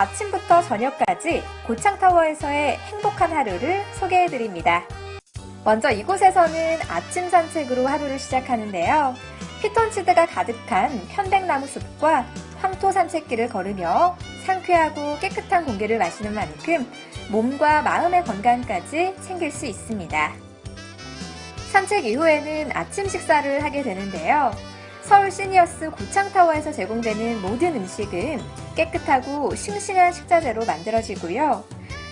아침부터 저녁까지 고창타워에서의 행복한 하루를 소개해드립니다. 먼저 이곳에서는 아침 산책으로 하루를 시작하는데요. 피톤치드가 가득한 편백나무 숲과 황토 산책길을 걸으며 상쾌하고 깨끗한 공기를 마시는 만큼 몸과 마음의 건강까지 챙길 수 있습니다. 산책 이후에는 아침 식사를 하게 되는데요. 서울 시니어스 고창타워에서 제공되는 모든 음식은 깨끗하고 싱싱한 식자재로 만들어지고요.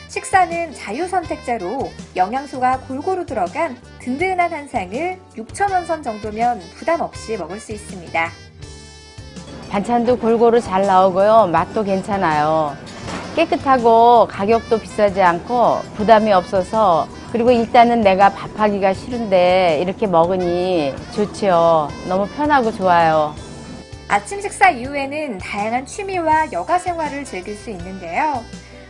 식사는 자유선택제로 영양소가 골고루 들어간 든든한 한상을 6,000원 선 정도면 부담 없이 먹을 수 있습니다. 반찬도 골고루 잘 나오고요. 맛도 괜찮아요. 깨끗하고 가격도 비싸지 않고 부담이 없어서 그리고 일단은 내가 밥하기가 싫은데 이렇게 먹으니 좋지요. 너무 편하고 좋아요. 아침 식사 이후에는 다양한 취미와 여가 생활을 즐길 수 있는데요.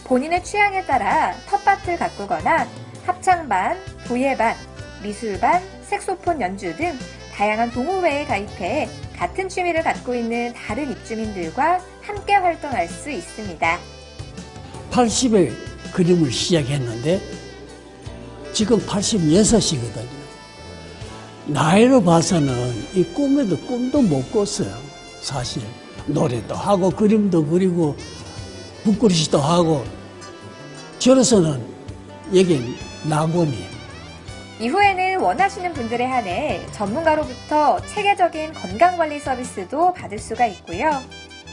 본인의 취향에 따라 텃밭을 가꾸거나 합창반, 도예반, 미술반, 색소폰 연주 등 다양한 동호회에 가입해 같은 취미를 갖고 있는 다른 입주민들과 함께 활동할 수 있습니다. 80에 그림을 시작했는데 지금 86이거든요. 나이로 봐서는 이 꿈에도 꿈도 못 꿨어요. 사실 노래도 하고 그림도 그리고 북그릇도 하고 저로서는 여기 낙원이에요. 이후에는 원하시는 분들에 한해 전문가로부터 체계적인 건강관리 서비스도 받을 수가 있고요.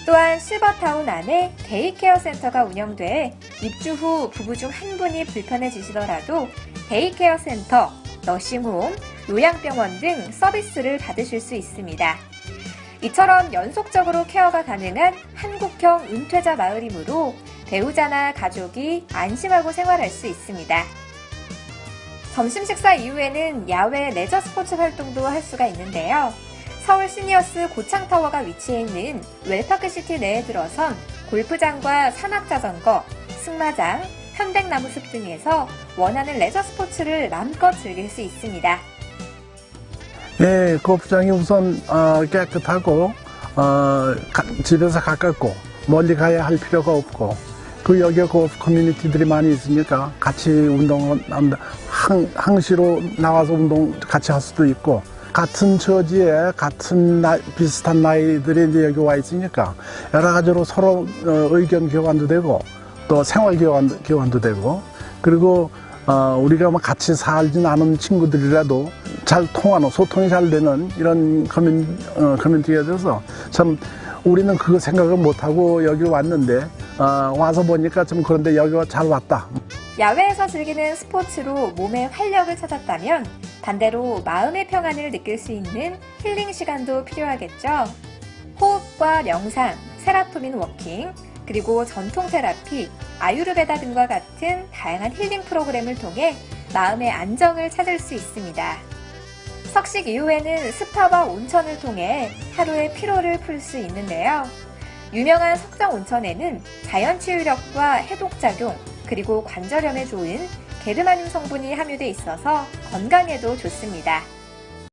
또한 실버타운 안에 데이케어 센터가 운영돼 입주 후 부부 중 한 분이 불편해지시더라도 데이케어 센터, 너싱홈, 요양병원 등 서비스를 받으실 수 있습니다. 이처럼 연속적으로 케어가 가능한 한국형 은퇴자 마을이므로 배우자나 가족이 안심하고 생활할 수 있습니다. 점심 식사 이후에는 야외 레저 스포츠 활동도 할 수가 있는데요. 서울 시니어스 고창타워가 위치해 있는 웰파크시티 내에 들어선 골프장과 산악자전거, 승마장, 편백나무 숲 등에서 원하는 레저 스포츠를 마음껏 즐길 수 있습니다. 예, 골프장이 우선 어, 깨끗하고 어, 가- 집에서 가깝고 멀리 가야 할 필요가 없고 그 여기에 골프 커뮤니티들이 많이 있으니까 같이 운동을. 항, 항시로 나와서 운동 같이 할 수도 있고 같은 처지에 같은 나- 비슷한 나이들이 이제 여기 와 있으니까 여러 가지로 서로 어, 의견 교환도 되고 또 생활 교환, 교환도 되고. 그리고 어, 우리가 뭐 같이 살진 않은 친구들이라도 잘 통하는 소통이 잘 되는 이런 커뮤니, 어, 커뮤니티가 돼서 참 우리는 그거 생각을 못하고 여기 왔는데 어, 와서 보니까 좀 그런데 여기가 잘 왔다. 야외에서 즐기는 스포츠로 몸의 활력을 찾았다면 반대로 마음의 평안을 느낄 수 있는 힐링 시간도 필요하겠죠. 호흡과 명상, 세라토닌 워킹, 그리고 전통 테라피, 아유르베다 등과 같은 다양한 힐링 프로그램을 통해 마음의 안정을 찾을 수 있습니다. 석식 이후에는 스파와 온천을 통해 하루의 피로를 풀 수 있는데요. 유명한 석정 온천에는 자연 치유력과 해독작용, 그리고 관절염에 좋은 게르마늄 성분이 함유돼 있어서 건강에도 좋습니다.